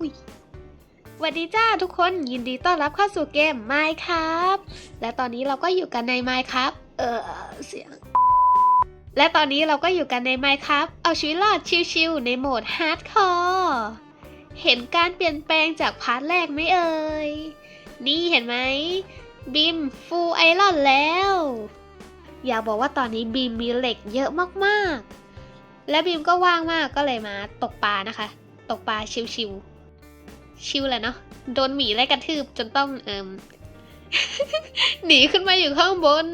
อุ้ยสวัสดีจ้าทุกคนยินดีต้อนรับเข้าสู่เกม Minecraft และตอนนี้เราก็อยู่กันใน Minecraft เออเสียง และตอนนี้เราก็อยู่กันใน Minecraft เอาชีวิตรอดชิวๆในโหมด Hardcore เห็นการเปลี่ยนแปลงจากพาร์ทแรกไหมเอ่ยนี่เห็นไหมบีมฟูลไอรอนแล้ว อยากบอกว่าตอนนี้บีมมีเหล็กเยอะมากๆ และบีมก็ว่างมากก็เลยมาตกปลานะคะ ตกปลาชิวๆ ชิวแหละเนาะโดนหมีไล่กระทืบจนต้องเอิมหนีขึ้นมาอยู่ข้างบน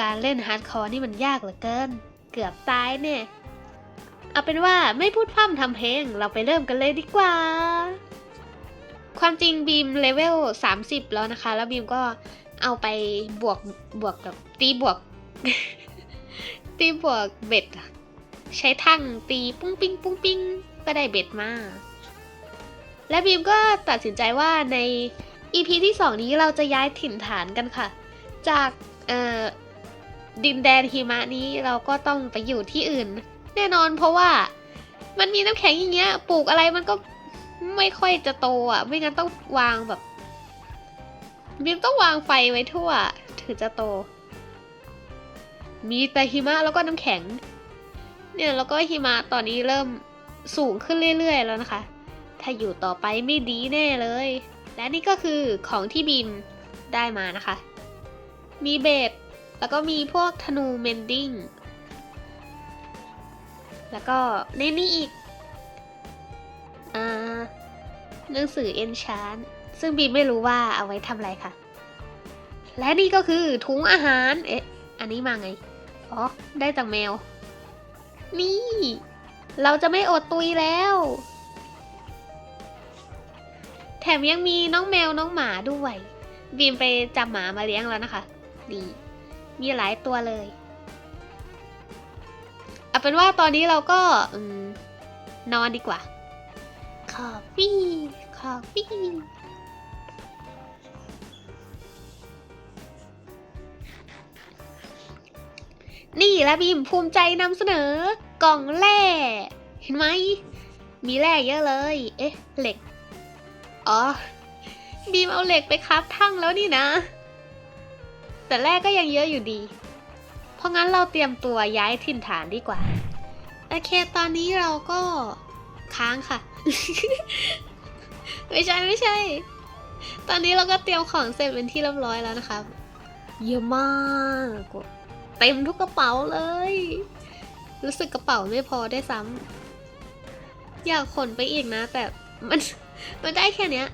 การเล่นฮาร์ดคอร์นี่มันยากเหลือเกิน เกือบตายเนี่ยเอาเป็นว่าไม่พูดพร่ำทำเพลงเราไปเริ่มกันเลยดีกว่า ความจริงบีมเลเวล 30 แล้วนะคะ แล้วบีมก็เอาไปบวกบวกกับตีบวก ตีบวกเบ็ด ใช้ทั้งตีปุ้งปิ้งปุ้งปิ้งก็ได้เบ็ดมา และบีมก็ตัดสินใจว่าใน EP ที่ 2 นี้เราจะย้ายถิ่นฐานกันค่ะ จากดินแดนหิมะนี้เราก็ต้องไปอยู่ที่อื่น แน่นอนเพราะว่ามันมีน้ำแข็งอย่างเงี้ย ปลูกอะไรมันก็ไม่ค่อยจะโตอะ ไม่งั้นต้องวางแบบบีมต้องวางไฟไว้ทั่ว ถึงจะโต มีแต่หิมะแล้วก็น้ำแข็ง เนี่ยแล้วก็หิมะตอนนี้เริ่มสูงขึ้นเรื่อย ๆ แล้วนะคะ ถ้าอยู่ต่อไปไม่ดีแน่เลย และนี่ก็คือของที่บีมได้มานะคะ มีเบสแล้วก็มีพวกธนูเมนดิ้ง แล้วก็ในนี่อีก อ่า หนังสือเอนชานซึ่งบีมไม่รู้ว่าเอาไว้ทำอะไรค่ะ และนี่ก็คือถุงอาหาร เอ๊ะ อันนี้มาไง อ๋อ ได้จากแมว นี่ เราจะไม่อดตุยแล้ว แถมยังมีน้องแมวน้องหมาด้วย บีมไปจับหมามาเลี้ยงแล้วนะคะนี่มีหลายตัวเลยเอาเป็นว่าตอนนี้เราก็อนอนดีกว่าคอฟฟี่คอฟฟี่นี่และบีมภูมิใจนำเสนอกล่องแร่ เห็นไหม มีแร่เยอะเลย เอ๊ะ เหล็ก อ๋อ บีมเอาเหล็กไปคับทั้งแล้วนี่นะ แต่แรกก็ยังเยอะอยู่ดี เพราะงั้นเราเตรียมตัวย้ายถิ่นฐานดีกว่า โอเค ตอนนี้เราก็ค้างค่ะ ไม่ใช่ไม่ใช่ ตอนนี้เราก็เตรียมของเสร็จเป็นที่เรียบร้อยแล้วนะคะ เยอะมากเต็มทุกกระเป๋าเลย รู้สึกกระเป๋าไม่พอได้ซ้ำอยากขนไปอีกนะ แต่มัน มันได้แค่เนี้ย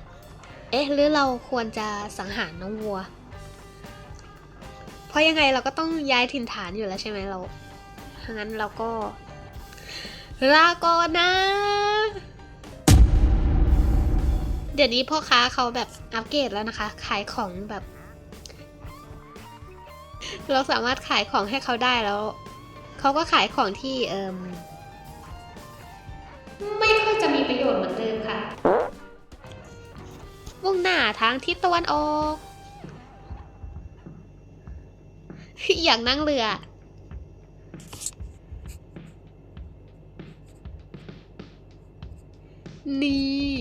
เอ๊ะ หรือเราควรจะสังหารน้องวัว เพราะยังไงเราก็ต้องย้ายถิ่นฐานอยู่แล้วใช่ไหมเรางั้นเราก็ลาก่อนนะ เดี๋ยวนี้พ่อค้าเขาแบบอัปเกรดแล้วนะคะ ขายของแบบ เราสามารถขายของให้เขาได้แล้ว เขาก็ขายของที่เอิมไม่ มุ่งหน้าทางทิศตะวันออก อยากนั่งเรือ นี่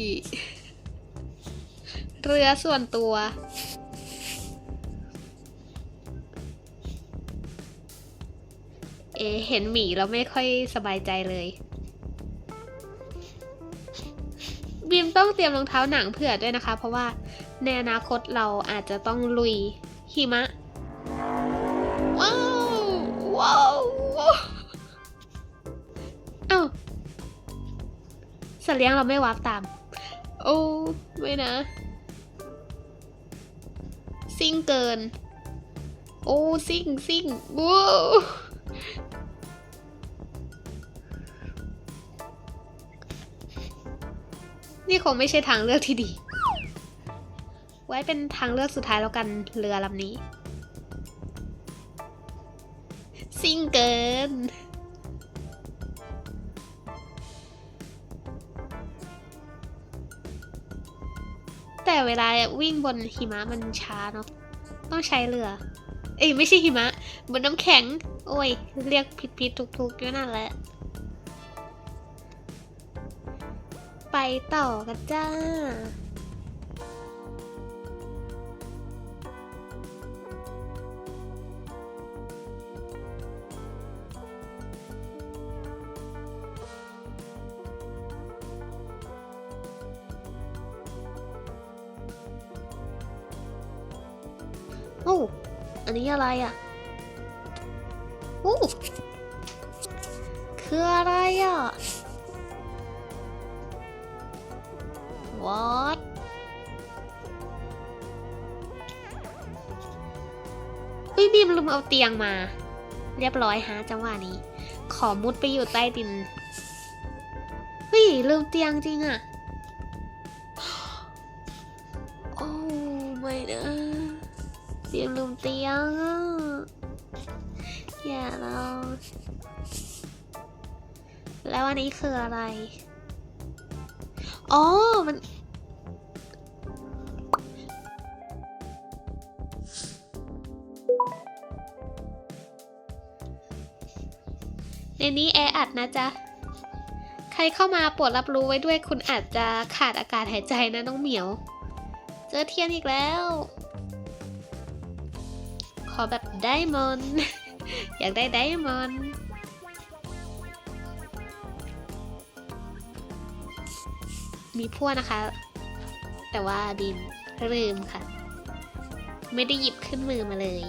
เรือส่วนตัวเอเห็นหมีแล้วไม่ค่อยสบายใจเลย บีมต้องเตรียมรองเท้าหนังเผื่อด้วยนะคะ เพราะว่าในอนาคตเราอาจจะต้องลุยหิมะ ว้าวว้าวว้าวเอ้าสัตว์เลี้ยงเราไม่วาร์ปตาม โอ้ไม่นะ ซิ่งเกิน โอ้ซิ่งซิ่งว้าว นี่คงไม่ใช่ทางเลือกที่ดี ไว้เป็นทางเลือกสุดท้ายแล้วกันเรือลำนี้ ซิ่งเกิน แต่เวลาวิ่งบนหิมะมันช้าเนาะต้องใช้เรือ เอ้ยไม่ใช่หิมะ บนน้ำแข็ง โอ้ย เรียกผิดผิดถูกถูกๆอยู่นั่นแหละ ไปต่อกันจ้า โอ้ อันนี้อะไรอะ เอาเตียงมา เรียบร้อยฮะจังหวะนี้ ขอมุดไปอยู่ใต้ดินเฮ้ยลืมเตียงจริงอะโอ้ไม่นะบีมลืมเตียงอะอย่าเราแล้วอันนี้คืออะไร อ๋อ มัน ในนี้แออัดนะจ๊ะ ใครเข้ามาโปรดรับรู้ไว้ด้วยคุณอาจจะขาดอากาศหายใจนะน้องเหมียว เจอเทียนอีกแล้ว ขอแบบไดมอนด์อยากได้ไดมอนด์มีพ่วนะคะ แต่ว่าดินลืมค่ะ ไม่ได้หยิบขึ้นมือมาเลย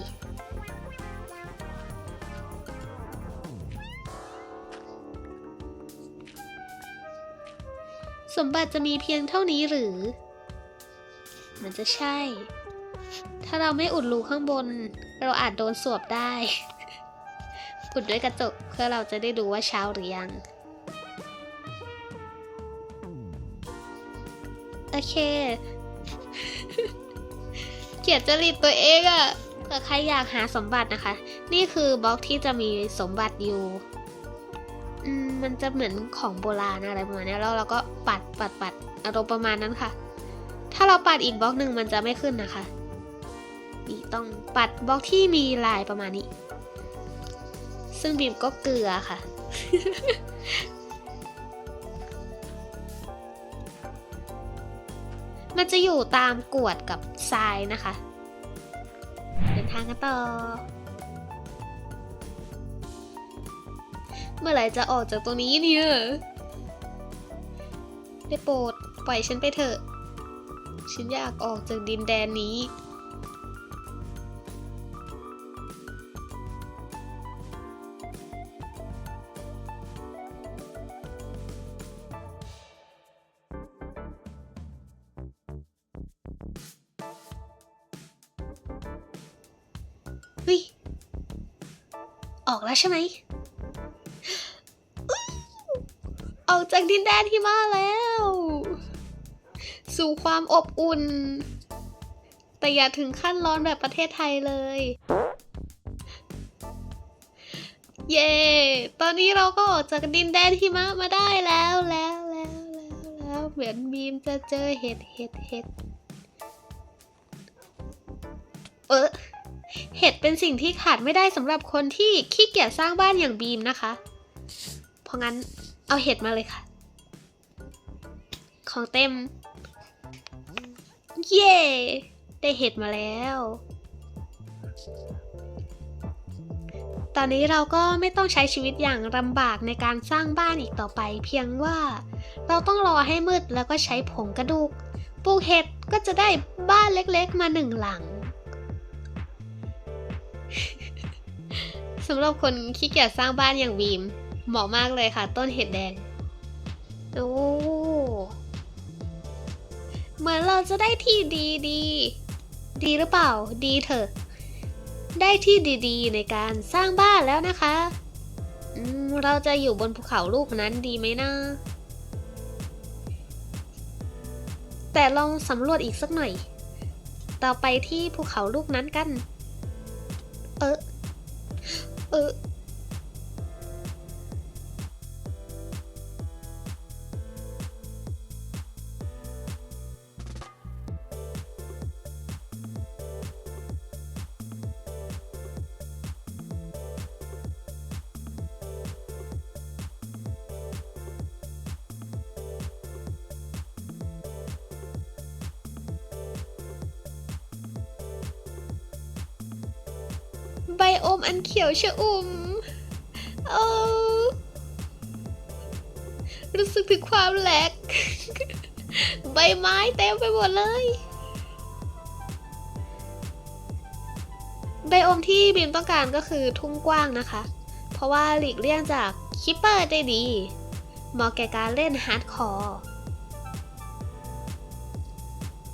สมบัติจะมีเพียงเท่านี้หรือ มันจะใช่ ถ้าเราไม่อุดรูข้างบน เราอาจโดนสวบได้ อุดด้วยกระจกเพื่อเราจะได้ดูว่าเช้าหรือยัง โอเค เกียดจริตตัวเองอะแต่ใครอยากหาสมบัตินะคะ นี่คือบล็อกที่จะมีสมบัติอยู่ มันจะเหมือนของโบราณอะไรประมาณนี้แล้วเราก็ปัดปัดปัดอารมณ์ประมาณนั้นค่ะ ถ้าเราปัดอีกบล็อกหนึ่งมันจะไม่ขึ้นนะคะนี่ต้องปัดบล็อกที่มีลายประมาณนี้ ซึ่งบีมก็เกลือค่ะ มันจะอยู่ตามกรวดกับทรายนะคะ เดินทางกันต่อ เมื่อไหร่จะออกจากตรงนี้เนี่ยได้โปรดปล่อยฉันไปเถอะ ฉันอยากออกจากดินแดนนี้เฮ้ยออกแล้วใช่ไหม ออกจากดินแดนที่มาแล้ว สู่ความอบอุ่น แต่อย่าถึงขั้นร้อนแบบประเทศไทยเลย เย้ตอนนี้เราก็ออกจากดินแดนหิมะมาได้แล้วแล้วแล้วแล้วแล้วเหมือนบีมจะเจอเห็ดเห็ดเห็ดเออเห็ดเป็นสิ่งที่ขาดไม่ได้สำหรับคนที่ขี้เกียจสร้างบ้านอย่างบีมนะคะ เพราะงั้น เอาเห็ดมาเลยค่ะ ของเต็ม เย้ ได้เห็ดมาแล้ว ตอนนี้เราก็ไม่ต้องใช้ชีวิตอย่างลำบากในการสร้างบ้านอีกต่อไป เพียงว่าเราต้องรอให้มืดแล้วก็ใช้ผงกระดูกปลูกเห็ดก็จะได้บ้านเล็กๆมาหนึ่งหลังสำหรับคนขี้เกียจสร้างบ้านอย่างบีม เหมาะมากเลยค่ะ ต้นเห็ดแดงโอ้เหมือนเราจะได้ที่ดีดีดีหรือเปล่าดีเถอะ ได้ที่ดีๆ ในการสร้างบ้านแล้วนะคะอืมเราจะอยู่บนภูเขาลูกนั้นดีไหมนะ แต่ลองสำรวจอีกสักหน่อยต่อไปที่ภูเขาลูกนั้นกัน เออ เออ ไบโอมอันเขียวชะอุ่มโอ้รู้สึกถึงความแหลก ใบไม้เต็มไปหมดเลยไบโอมที่บีมต้องการก็คือทุ่งกว้างนะคะ เพราะว่าหลีกเลี่ยงจากคิปเปอร์ได้ดีเหมาะแก่การเล่นฮาร์ดคอร์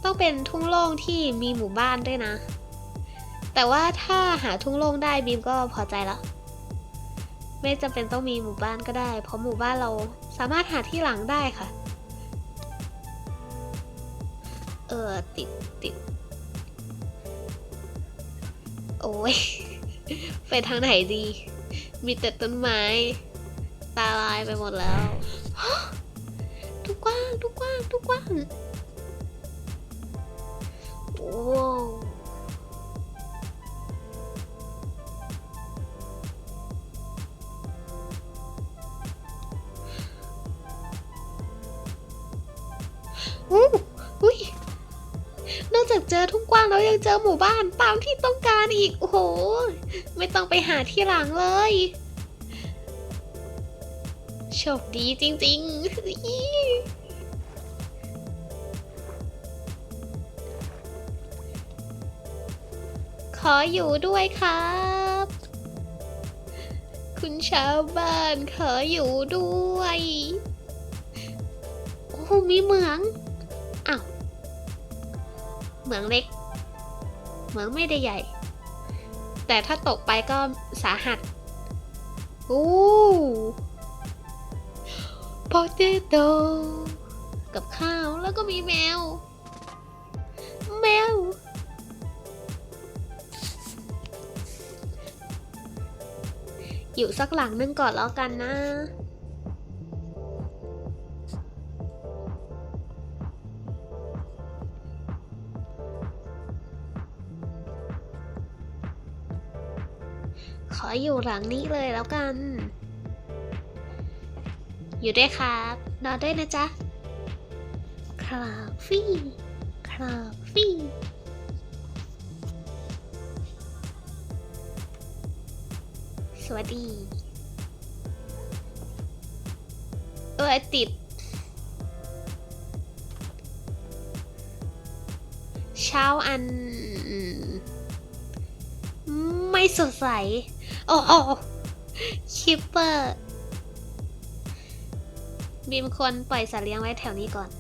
ต้องเป็นทุ่งโล่งที่มีหมู่บ้านด้วยนะ แต่ว่าถ้าหาทุ่งโล่งได้บีมก็พอใจแล้ว ไม่จำเป็นต้องมีหมู่บ้านก็ได้ เพราะหมู่บ้านเราสามารถหาที่หลังได้ค่ะ เออติดติดโอ้ยไปทางไหนดี มีแต่ต้นไม้ ตาลายไปหมดแล้วทุกกว้างทุกกว้างทุกกว้างโอ้ อทุ่งกว้ายังเจอหมู่บ้านตามที่ต้องการอีก โอ้โห ไม่ต้องไปหาที่หลังเลย โชคดีจริงๆขออยู่ด้วยครับ คุณชาวบ้านขออยู่ด้วย โอ้ มีเหมือง อ้าว เหมืองเล็ก เหมืองไม่ได้ใหญ่ แต่ถ้าตกไปก็สาหัสอู้โปเตโตกับข้าวแล้วก็มีแมว แมว อยู่สักหลังนึงก่อนแล้วกันนะ ขออยู่หลังนี้เลยแล้วกัน อยู่ด้วยครับนอนด้วยนะจ๊ะคลาฟี่คลาฟี่สวัสดีเออติด เช้าอัน ไม่สดใส โอ้โหคิปเปอร์ บีมควรปล่อยสัตว์เลี้ยงไว้แถวนี้ก่อน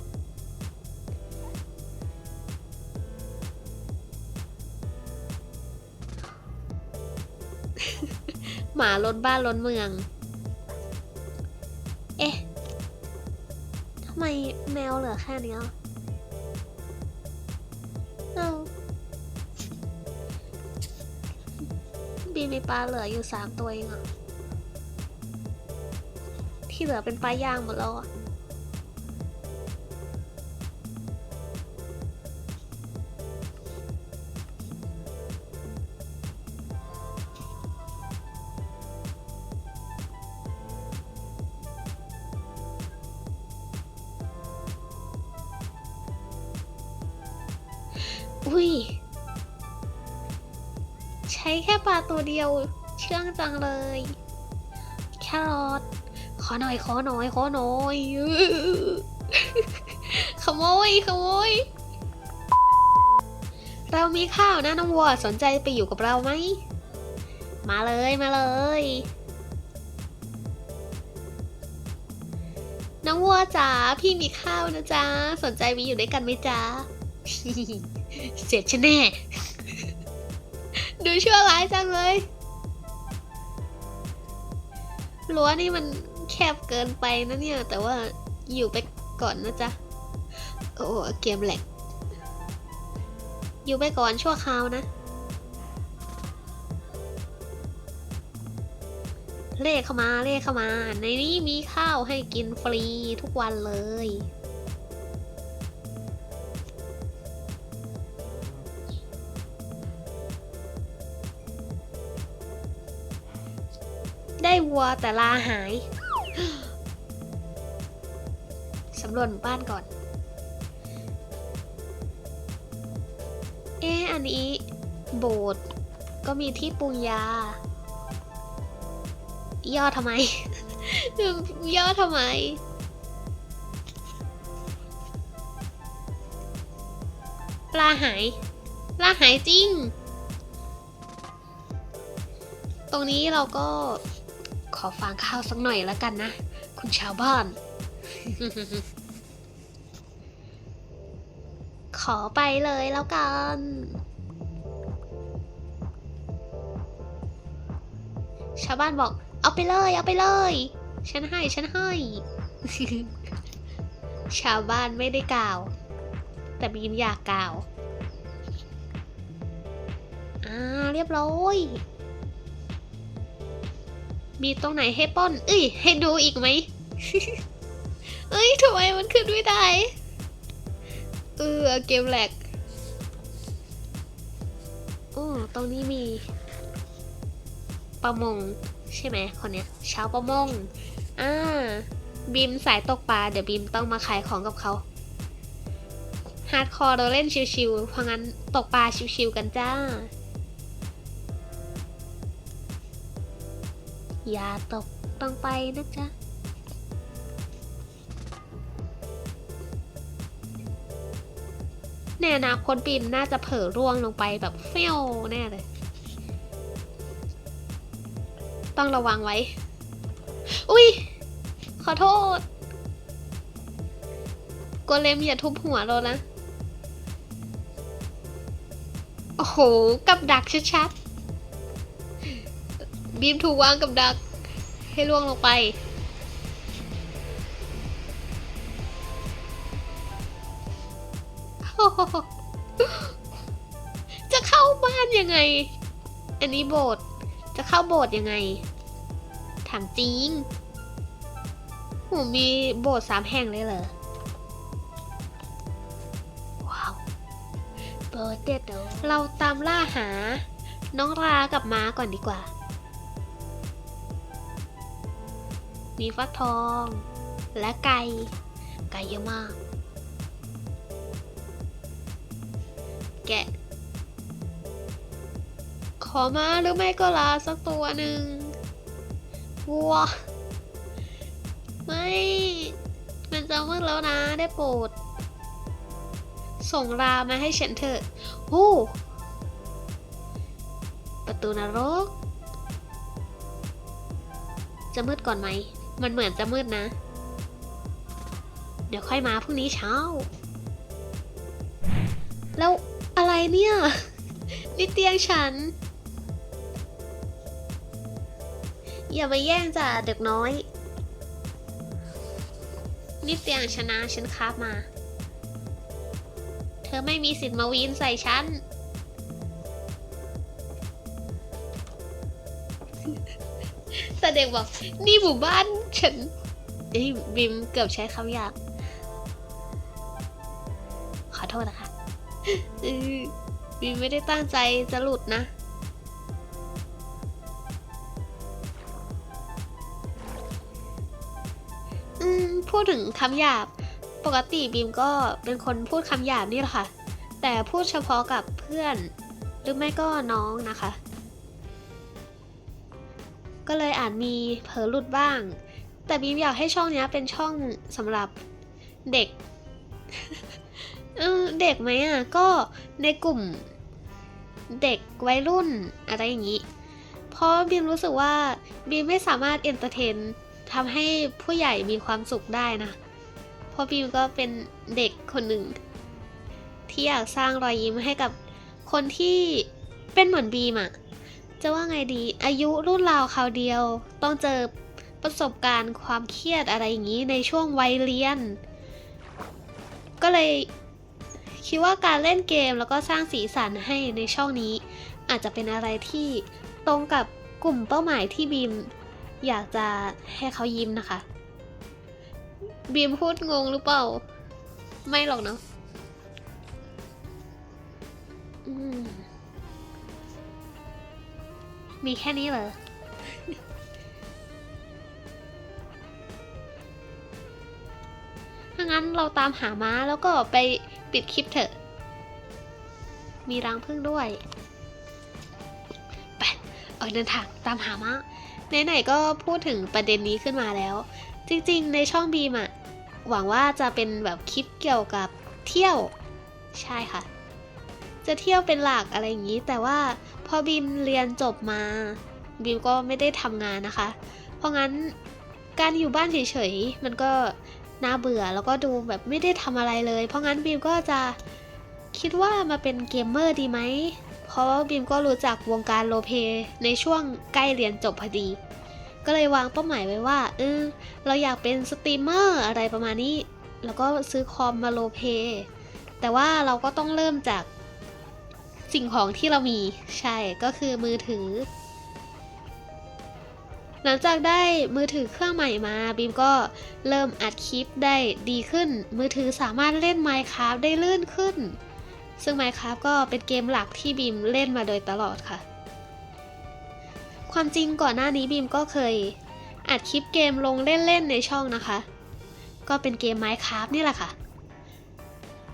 หมาล้นบ้านล้นเมือง เอ๊ะทำไมแมวเหลือแค่นี้ยเมีปลาเหลืออยู่สามตัวเองอะที่เหลือเป็นปลาย่างหมดแล้วอะ ปลาตัวเดียวเชื่องจังเลยแครอทขอหน่อยขอหน่อยขอหน่อยขโมยขโมยเรามีข้าวนะน้องวัวสนใจไปอยู่กับเราไหมมาเลยมาเลย น้องวัวจ๋าพี่มีข้าวนะจ๊ะสนใจไปอยู่ด้วยกันไหมจ๊ะเสร็จฉันแน่ ดูชั่วร้ายจังเลยรั้วนี่มันแคบเกินไปนะเนี่ย แต่ว่าอยู่ไปก่อนนะจ๊ะ โอ้เกมแหลก อยู่ไปก่อนชั่วคราวนะ เลขเข้ามาเลขเข้ามา ในนี้มีข้าวให้กินฟรีทุกวันเลย ได้วัวแต่ลาหาย สำรวจบ้านก่อน เอ๊อันนี้โบสถ์ก็มีที่ปรุงยา ย่อทำไม ย่อทำไมปลาหายปลาหายจริง ตรงนี้เราก็ อฟางข้าวสักหน่อยแล้วกันนะ คุณชาวบ้าน ขอไปเลยแล้วกัน ชาวบ้านบอก เอาไปเลย เอาไปเลย ฉันให้ ฉันให้ ชาวบ้านไม่ได้กล่าว แต่บีมอยากกล่าว อ่า เรียบร้อย มีตรงไหนให้ป้อนเอ้ย ให้ดูอีกไหม เอ้ยทำไมมันขึ้นไม่ได้ เออเกมแหลกโอ้ตรงนี้มี ประมง ใช่ไหมคนเนี้ยชาวประมง อ่า บีมสายตกปลา เดี๋ยวบีมต้องมาขายของกับเขาฮาร์ดคอร์เราเล่นชิวๆเพราะงั้นตกปลาชิวๆกันจ้า อย่าตกต้องไปนะจ๊ะในอนาคตบีมน่าจะเผลอร่วงลงไปแบบเฟี้ยวแน่เลย ต้องระวังไว้ อุ้ย ขอโทษโกเลมอย่าทุบหัวเรานะ โอ้โห กับดักชัดๆ บีมถูกวางกับดัก ให้ล่วงลงไป จะเข้าบ้านยังไง อันนี้โบสถ์จะเข้าโบสถ์ยังไง ถามจริงโหมีโบสถ์สามแห่งเลยเหรอ ว้าวโบสถ์เด็ดเราตามล่าหา น้องรากับม้าก่อนดีกว่า มีฟักทอง และไก่ ไก่เยอะมาก แกะ ขอมาหรือไม่ก็ลาสักตัวหนึ่งวัว ไม่ มันจะมืดแล้วนะได้โปรด ส่งรามาให้ฉันเถอะโอ้ประตูนรกจะมืดก่อนไหม มันเหมือนจะมืดนะ เดี๋ยวค่อยมาพรุ่งนี้เช้า แล้วอะไรเนี่ย นี่เตียงฉัน อย่ามาแย่งจ้ะเด็กน้อย นี่เตียงชนะฉันคาบมา เธอไม่มีสิทธิ์มาวีนใส่ฉันแต่เด็กบอกนี่หมู่บ้าน ฉันเอ้ยบิมเกือบใช้คำหยาบขอโทษนะคะบิมไม่ได้ตั้งใจจะหลุดนะ อืม พูดถึงคำหยาบ ปกติบีมก็เป็นคนพูดคำหยาบนี่แหละค่ะ แต่พูดเฉพาะกับเพื่อน หรือไม่ก็น้องนะคะ ก็เลยอาจมีเผลอหลุดบ้าง แต่บีมอยากให้ช่องเนี้ยเป็นช่องสำหรับเด็กเออเด็กไหมอะ ก็ในกลุ่มเด็กวัยรุ่นอะไรอย่างนี้ เพราะบีมรู้สึกว่าบีมไม่สามารถเอนเตอร์เทนทำให้ผู้ใหญ่มีความสุขได้นะ เพราะบีมก็เป็นเด็กคนหนึ่ง ที่อยากสร้างรอยยิ้มให้กับคนที่เป็นเหมือนบีมอะจะว่าไงดีอายุรุ่นราวคราวเดียว ต้องเจอ ประสบการณ์ความเครียดอะไรอย่างนี้ในช่วงวัยเรียน ก็เลยคิดว่าการเล่นเกมแล้วก็สร้างสีสันให้ในช่องนี้ อาจจะเป็นอะไรที่ตรงกับกลุ่มเป้าหมายที่บีมอยากจะให้เขายิ้มนะคะ บีมพูดงงหรือเปล่า ไม่หรอกเนาะมมีแค่นี้เหรอางั้นเราตามหาม้าแล้วก็ไปปิดคลิปเถอะ มีรังพึ่งด้วย ไปอกเดินทางตามหาม้าไหนๆก็พูดถึงประเด็นนี้ขึ้นมาแล้ว จริงๆ ในช่องบีมอะหวังว่าจะเป็นแบบคลิปเกี่ยวกับเที่ยว ใช่ค่ะ จะเที่ยวเป็นหลักอะไรอย่างนี้ แต่ว่าพอบีมเรียนจบมาบีมก็ไม่ได้ทำงานนะคะ เพราะงั้นการอยู่บ้านเฉยๆ มันก็ น่าเบื่อแล้วก็ดูแบบไม่ได้ทำอะไรเลย เพราะงั้นบีมก็จะคิดว่ามาเป็นเกมเมอร์ดีไหม เพราะว่าบีมก็รู้จักวงการโลเพในช่วงใกล้เรียนจบพอดี ก็เลยวางเป้าหมายไว้ว่าเออเราอยากเป็นสตรีมเมอร์อะไรประมาณนี้ แล้วก็ซื้อคอมมาโลเพแต่ว่าเราก็ต้องเริ่มจากสิ่งของที่เรามีใช่ก็คือมือถือ หลังจากได้มือถือเครื่องใหม่มาบีมก็เริ่มอัดคลิปได้ดีขึ้น มือถือสามารถเล่น Minecraft ได้ลื่นขึ้น ซึ่ง Minecraft ก็เป็นเกมหลักที่บีมเล่นมาโดยตลอดค่ะ ความจริงก่อนหน้านี้บีมก็เคยอัดคลิปเกมลงเล่น ๆ ในช่องนะคะ ก็เป็นเกม Minecraft นี่แหละค่ะ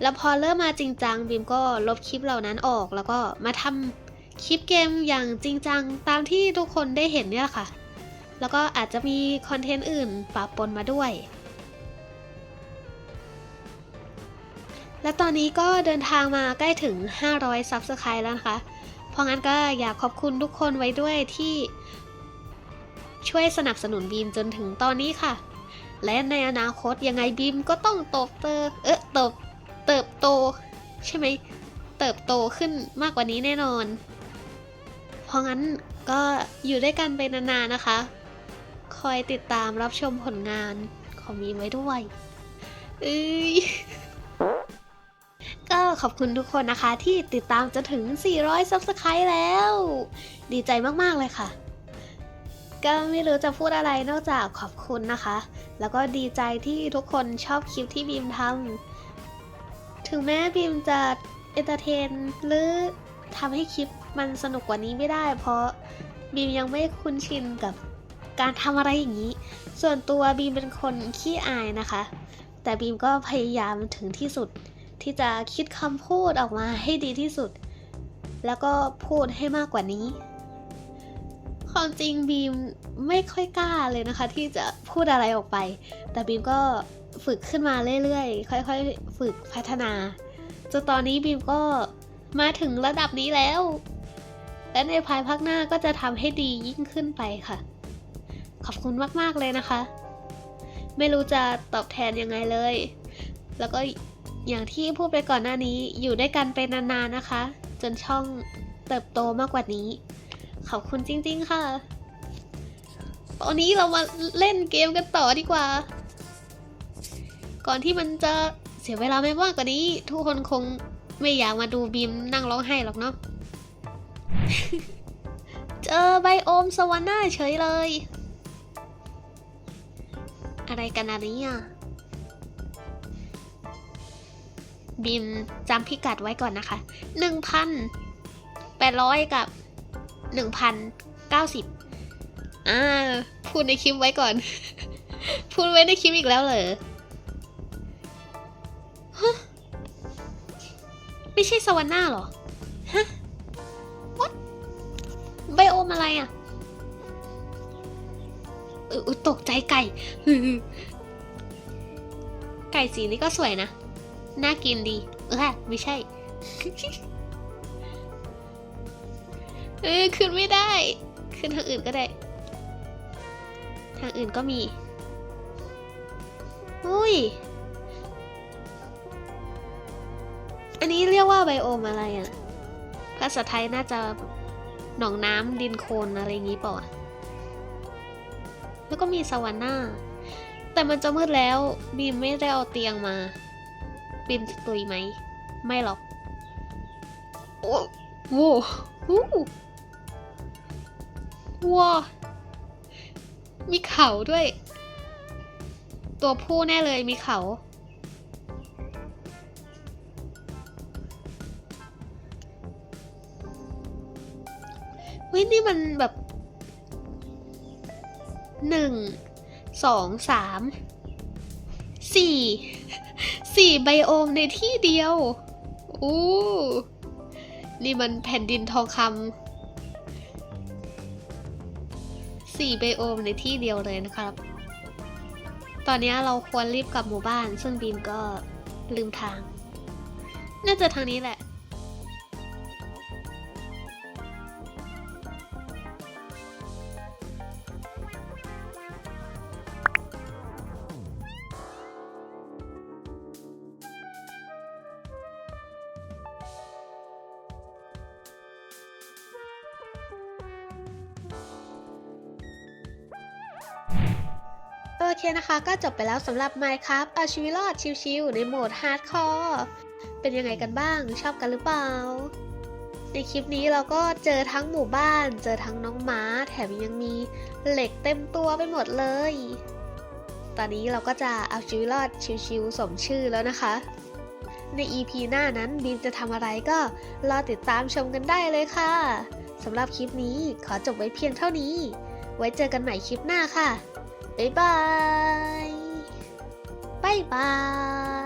แล้วพอเริ่มมาจริงจังบีมก็ลบคลิปเหล่านั้นออก แล้วก็มาทำคลิปเกมอย่างจริงจังตามที่ทุกคนได้เห็นเนี่ยแหละค่ะ แล้วก็อาจจะมีคอนเทนต์อื่นปะปนมาด้วย และตอนนี้ก็เดินทางมาใกล้ถึง 500 Subscribe แล้วนะคะ เพราะงั้นก็อยากขอบคุณทุกคนไว้ด้วยที่ช่วยสนับสนุนบีมจนถึงตอนนี้ค่ะ และในอนาคตยังไงบีมก็ต้องโตเตอเอ๊ะเติบเติบโต ใช่ไหมเติบโตขึ้นมากกว่านี้แน่นอน เพราะงั้นก็อยู่ด้วยกันไปนานๆนะคะ คอยติดตามรับชมผลงานของบีไว้ด้วยเอ้ยก็ขอบคุณทุกคนนะคะที่ติดตามจนถึง 400 Subscribe แล้ว ดีใจมาก ๆ เลยค่ะ ก็ไม่รู้จะพูดอะไรนอกจากขอบคุณนะคะ แล้วก็ดีใจที่ทุกคนชอบคลิปที่บีมทำ ถึงแม้บีมจะเอนเตอร์เทนหรือทำให้คลิปมันสนุกกว่านี้ไม่ได้ เพราะบีมยังไม่คุ้นชินกับ การทำอะไรอย่างนี้ ส่วนตัวบีมเป็นคนขี้อายนะคะ แต่บีมก็พยายามถึงที่สุด ที่จะคิดคำพูดออกมาให้ดีที่สุด แล้วก็พูดให้มากกว่านี้ ความจริงบีมไม่ค่อยกล้าเลยนะคะ ที่จะพูดอะไรออกไป แต่บีมก็ฝึกขึ้นมาเรื่อยๆ ค่อยๆ ฝึกพัฒนาจนตอนนี้บีมก็มาถึงระดับนี้แล้ว และในภายภาคหน้าก็จะทำให้ดียิ่งขึ้นไปค่ะ ขอบคุณมากๆเลยนะคะ ไม่รู้จะตอบแทนยังไงเลย แล้วก็อย่างที่พูดไปก่อนหน้านี้อยู่ด้วยกันไปนานๆนะคะ จนช่องเติบโตมากกว่านี้ ขอบคุณจริง ๆ ค่ะ ตอนนี้เรามาเล่นเกมกันต่อดีกว่า ก่อนที่มันจะเสียเวลาไม่มากกว่านี้ ทุกคนคงไม่อยากมาดูบีมนั่งร้องไห้หรอกเนาะ เจอไบโอมสวรรค์หน้าเฉยเลย อะไรกันอันนี้อะบีมจำพิกัดไว้ก่อนนะคะหนึ่งพันแปดร้อยกับหนึ่งพันเก้าสิบอ่า พูดในคลิปไว้ก่อน พูดไว้ในคลิปอีกแล้วเหรอฮะไม่ใช่สวรรค์หน้าเหรอ ฮะ what ไบโอมอะไรอะ เอออตกใจไก่ ไก่สีนี้ก็สวยนะ น่ากินดี เออไม่ใช่ เออขึ้นไม่ได้ ขึ้นทางอื่นก็ได้ ทางอื่นก็มี อุ้ย อันนี้เรียกว่าไบโอมอะไรอะ่ะ ภาษาไทยน่าจะหนองน้ำดินโคลนอะไรอย่างงี้เปล่าอะ แล้วก็มีสวรรค์หน้าแต่มันจะมืดแล้วบีมไม่ได้เอาเตียงมาบีมจะตุยไหม ไม่หรอก โอ้โหวู้ว้ามีเขาด้วย ตัวผู้แน่เลยมีเขาเฮ้ยนี่มันแบบ หนึ่งสองสามสี่สี่ไบโอมในที่เดียว อู้ นี่มันแผ่นดินทองคำ4ไบโอมในที่เดียวเลยนะครับ ตอนนี้เราควรรีบกลับหมู่บ้าน ซึ่งบีมก็ลืมทาง น่าจะทางนี้แหละ เคนะคะ ก็จบไปแล้วสำหรับ Minecraft เอาชีวิตรอดชิวๆในโหมด Hardcore เป็นยังไงกันบ้างชอบกันหรือเปล่า ในคลิปนี้เราก็เจอทั้งหมู่บ้าน เจอทั้งน้องม้า แถมยังมีเหล็กเต็มตัวไปหมดเลย ตอนนี้เราก็จะเอาชีวิตรอดชิวๆสมชื่อแล้วนะคะ ใน EP หน้านั้นบีมจะทำอะไรก็รอติดตามชมกันได้เลยค่ะสำหรับคลิปนี้ขอจบไว้เพียงเท่านี้ ไว้เจอกันใหม่คลิปหน้าค่ะ บ๊ายบาย บ๊ายบาย